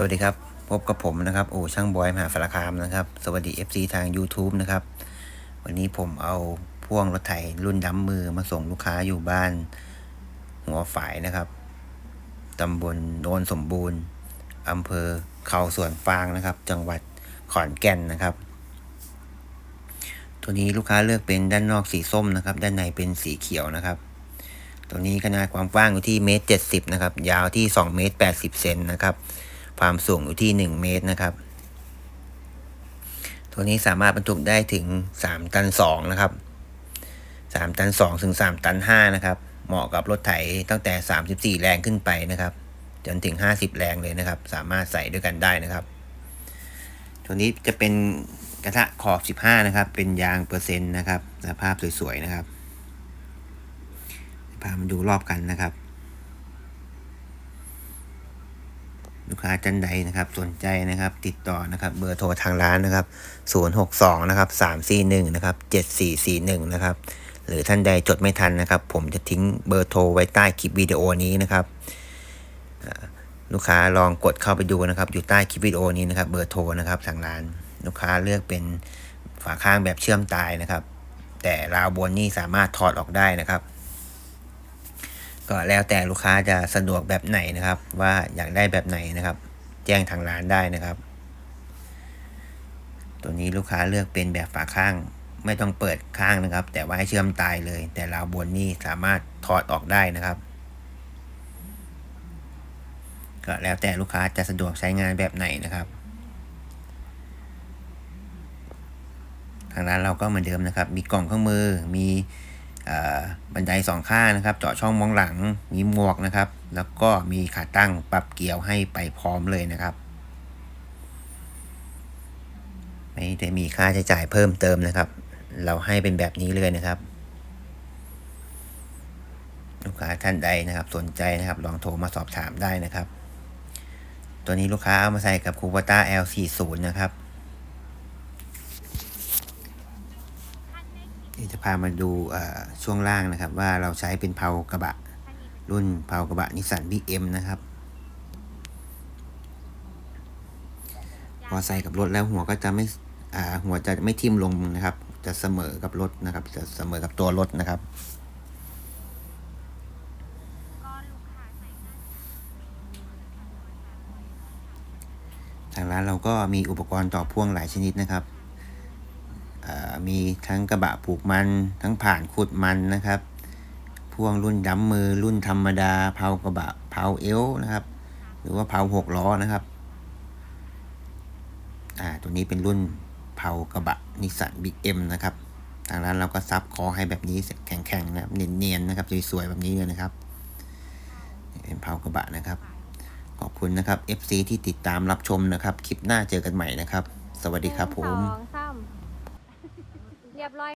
สวัสดีครับ พบกับผมนะครับโอช่างบอยมหาสารคามนะครับ สวัสดี FC ทาง YouTube นะครับ วันนี้ผมเอาพ่วงรถไถรุ่นดำมือมาส่งลูกค้าอยู่บ้าน หัวฝายนะครับตำบลโนนสมบูรณ์อำเภอเขาสวนฟางนะครับ จังหวัดขอนแก่นนะครับ ตัวนี้ลูกค้าเลือกเป็นด้านนอกสีส้มนะครับ ด้านในเป็นสีเขียวนะครับ ตัวนี้ขนาดความกว้างอยู่ที่เมตรเจ็ดสิบนะครับ ยาวที่สองเมตรแปดสิบเซนนะครับ ความสูงอยู่ที่หนึ่งเมตรนะครับ ตัวนี้สามารถบรรทุกได้ถึงสามตันสองนะครับสามตันสองถึงสามตันห้านะครับ เหมาะกับรถไถตั้งแต่สามสิบสี่แรงขึ้นไปนะครับ จนถึงห้าสิบแรงเลยนะครับ สามารถใส่ด้วยกันได้นะครับ ตัวนี้จะเป็นกระทะขอบสิบห้านะครับ เป็นยางเปอร์เซ็นต์นะครับสภาพสวยๆนะครับพามาดูรอบกันนะครับ ลูกค้าท่านใดนะครับสนใจนะครับติดต่อนะครับเบอร์โทรทางร้านนะครับ 062 นะครับ 341 นะครับ 7441 นะครับ หรือท่านใดจดไม่ทันนะครับ ผมจะทิ้งเบอร์โทรไว้ใต้คลิปวิดีโอนี้นะครับลูกค้าลองกดเข้าไปดูนะครับ อยู่ใต้คลิปวิดีโอนี้นะครับเบอร์โทรนะครับทางร้าน ลูกค้าเลือกเป็นฝาข้างแบบเชื่อมตายนะครับ แต่ราวบนนี่สามารถถอดออกได้นะครับ ก็แล้วแต่ลูกค้าจะสะดวกแบบไหนนะครับ ว่าอยากได้แบบไหนนะครับ แจ้งทางร้านได้นะครับ ตัวนี้ลูกค้าเลือกเป็นแบบฝาข้าง ไม่ต้องเปิดข้างนะครับ แต่ว่าให้เชื่อมตายเลย แต่ราวบนนี่สามารถถอดออกได้นะครับ ก็แล้วแต่ลูกค้าจะสะดวกใช้งานแบบไหนนะครับทางร้านเราก็เหมือนเดิมนะครับ มีกล่องเครื่องมือ มี บันไดสองข้างนะครับ เจาะช่องมองหลังมีหมวกนะครับ แล้วก็มีขาตั้งปรับเกียวให้ไปพร้อมเลยนะครับ ไม่ได้มีค่าใช้จ่ายเพิ่มเติมนะครับ เราให้เป็นแบบนี้เลยนะครับลูกค้าท่านใดนะครับ สนใจนะครับ ลองโทรมาสอบถามได้นะครับ ตัวนี้ลูกค้าเอามาใส่กับคูปต้า L40 นะครับ เดี๋ยวจะพามาดูช่วงล่างนะครับ ว่าเราใช้เป็นเพากระบะ รุ่นเพากระบะนิสสันบีเอ็มนะครับ พอใส่กับรถแล้วหัวก็จะไม่หัวจะไม่ทิ่มลงนะครับ จะเสมอกับรถนะครับ จะเสมอกับตัวรถนะครับทางร้านเราก็มีอุปกรณ์ต่อพ่วงหลายชนิดนะครับ มีทั้งกระบะปลูกมัน ทั้งผ่านขุดมันนะครับ พ่วงรุ่นดำมือรุ่นธรรมดาเพากระบะเพาเอลนะครับ หรือว่าเพาหกล้อนะครับ อ่า ตัวนี้เป็นรุ่นเพากระบะนิสสันบิ๊กเอ็มนะครับ ทางร้านเราก็ซับคอให้แบบนี้แข็งๆนะครับ เนียนๆนะครับ สวยๆแบบนี้เลยนะครับ เป็นเพากระบะนะครับ ขอบคุณนะครับ FC ที่ติดตามรับชมนะครับ คลิปหน้าเจอกันใหม่นะครับ สวัสดีครับผมหนึ่งสองสาม เรียบร้อย